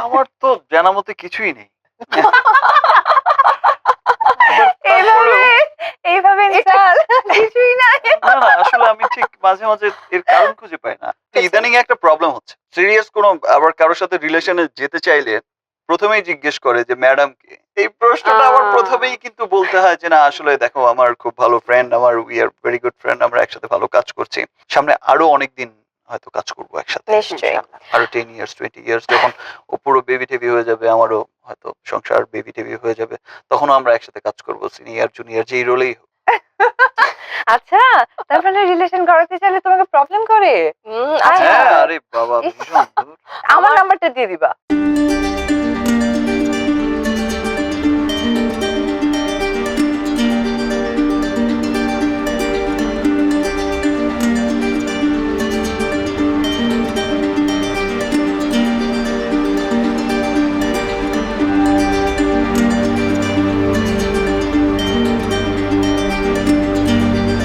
আমার তো জানা মতে কিছুই নেই। এইভাবে এইভাবে কিছুই না। না না আসলে আমি ঠিক মাঝে মাঝে এর কারণ খুঁজে পাই না। ইদানিং একটা প্রবলেম হচ্ছে। সিরিয়াস কোনো আবার কারোর সাথে রিলেশনে যেতে চাইলে প্রথমেই জিজ্ঞেস করে যে ম্যাডাম কে? এই প্রশ্নটা আমার প্রথমেই কিন্তু বলতে হয় যে না আসলে দেখো আমার খুব ভালো ফ্রেন্ড আমার we are very good friend আমরা একসাথে ভালো কাজ করছি। সামনে আরও অনেক দিন হয়তো কাজ করব একসাথে। নিশ্চয়ই। আরও টেন ইয়ার্স টোয়েন্টি ইয়ার্স যখন ও পুরো বেবি টেবি হয়ে যাবে আমারও হয়তো সংসার বেবি টেবি হয়ে যাবে তখনও আমরা একসাথে কাজ করব সিনিয়র জুনিয়র যেই রোলেই হোক। আচ্ছা তারপরে রিলেশন করাতে চাইলে তোমাকে প্রবলেম করে? আচ্ছা। হ্যাঁ আরে বাবা আমার নাম্বারটা দিয়ে দিবা।